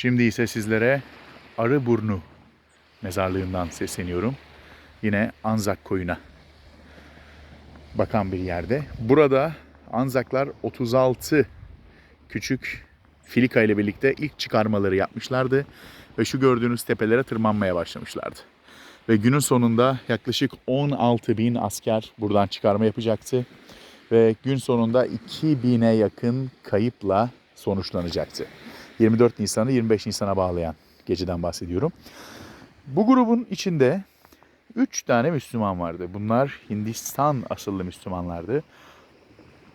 Şimdi ise sizlere Arıburnu mezarlığından sesleniyorum. Yine Anzak koyuna bakan bir yerde. Burada Anzaklar 36 küçük filika ile birlikte ilk çıkarmaları yapmışlardı ve şu gördüğünüz tepelere tırmanmaya başlamışlardı. Ve günün sonunda yaklaşık 16 bin asker buradan çıkarma yapacaktı. Ve gün sonunda 2000'e yakın kayıpla sonuçlanacaktı. 24 Nisan'ı 25 Nisan'a bağlayan geceden bahsediyorum. Bu grubun içinde 3 tane Müslüman vardı. Bunlar Hindistan asıllı Müslümanlardı.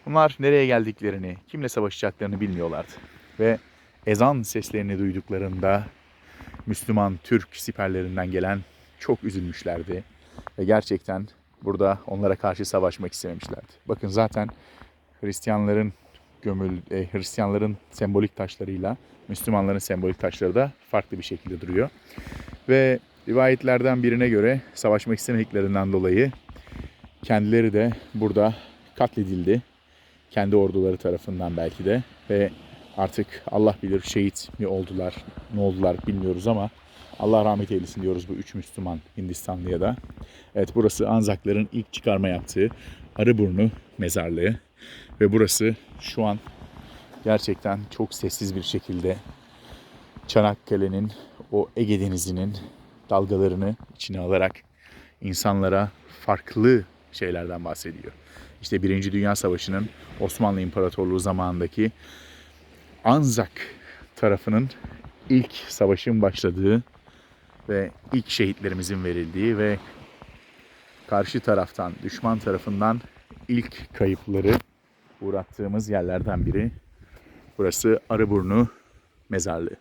Bunlar nereye geldiklerini, kimle savaşacaklarını bilmiyorlardı. Ve ezan seslerini duyduklarında Müslüman Türk siperlerinden gelen çok üzülmüşlerdi. Ve gerçekten burada onlara karşı savaşmak istememişlerdi. Bakın zaten Hristiyanların gömül e, Hristiyanların sembolik taşlarıyla Müslümanların sembolik taşları da farklı bir şekilde duruyor. Ve rivayetlerden birine göre savaşmak istemediklerinden dolayı kendileri de burada katledildi. Kendi orduları tarafından belki de ve artık Allah bilir şehit mi oldular, ne oldular bilmiyoruz ama Allah rahmet eylesin diyoruz bu üç Müslüman Hindistanlıya da. Evet burası Anzakların ilk çıkarma yaptığı Arıburnu mezarlığı. Ve burası şu an gerçekten çok sessiz bir şekilde Çanakkale'nin o Ege Denizi'nin dalgalarını içine alarak insanlara farklı şeylerden bahsediyor. İşte Birinci Dünya Savaşı'nın Osmanlı İmparatorluğu zamanındaki Anzak tarafının ilk savaşın başladığı ve ilk şehitlerimizin verildiği ve karşı taraftan, düşman tarafından ilk kayıpları uğrattığımız yerlerden biri. Burası Arıburnu Mezarlığı.